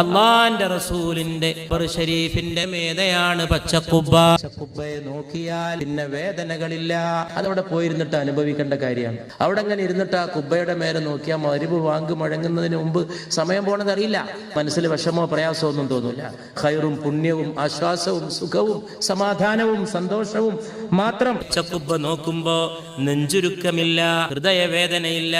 അള്ളാന്റെ റസൂലിന്റെ ഷരീഫിന്റെ മേതയാണ് പച്ചക്കുബ്ബ. പച്ചക്കുബ്ബയെ നോക്കിയാൽ പിന്നെ വേദനകളില്ല. അതവിടെ പോയിരുന്നിട്ട് അനുഭവിക്കേണ്ട കാര്യമാണ്. അവിടെ അങ്ങനെ ഇരുന്നിട്ട് ആ കുബ്ബയുടെ മേലെ നോക്കിയാൽ മരുവ് വാങ്ങി മുഴങ്ങുന്നതിന് മുമ്പ് സമയം പോണത് അറിയില്ല. മനസ്സിൽ വിഷമോ പ്രയാസമോ ഒന്നും തോന്നില്ല ഹൈറും പുണ്യവും ആശ്വാസവും സുഖവും സമാധാനവും സന്തോഷവും മാത്രം പച്ചക്കുബ്ബ നോക്കുമ്പോ നെഞ്ചുരുക്കമില്ല ഹൃദയവേദനയില്ല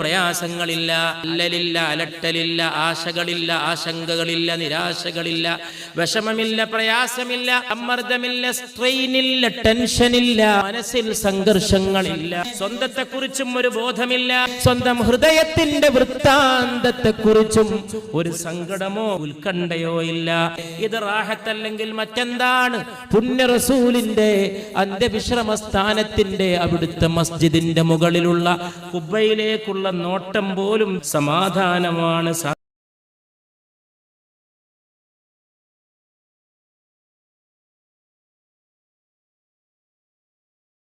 പ്രയാസങ്ങളില്ല അല്ലലില്ല അലട്ടലില്ല ആശകളില്ല ആശങ്കകളില്ല നിരാശകളില്ല വിഷമമില്ല പ്രയാസമില്ല സമ്മർദ്ദമില്ല സ്ട്രെയിനില്ല ടെൻഷനില്ല മനസ്സിൽ സംഘർഷങ്ങളില്ല സ്വന്തത്തെ കുറിച്ചും ഒരു ബോധമില്ല സ്വന്തം ഹൃദയത്തിന്റെ വൃത്താന്തത്തെ കുറിച്ചും ഒരു സങ്കടമോ ഉത്കണ്ഠയോ ഇല്ല. ഇത് റാഹത്തല്ലെങ്കിൽ മറ്റെന്താണ്? പുണ്യ റസൂലിന്റെ അന്ത്യവിശ്രമ സ്ഥാനത്തിന്റെ അവിടുത്തെ മസ്ജിദിന്റെ മുകളിലുള്ള കുബയിലേക്കുള്ള നോട്ടം പോലും സമാധാനമാണ്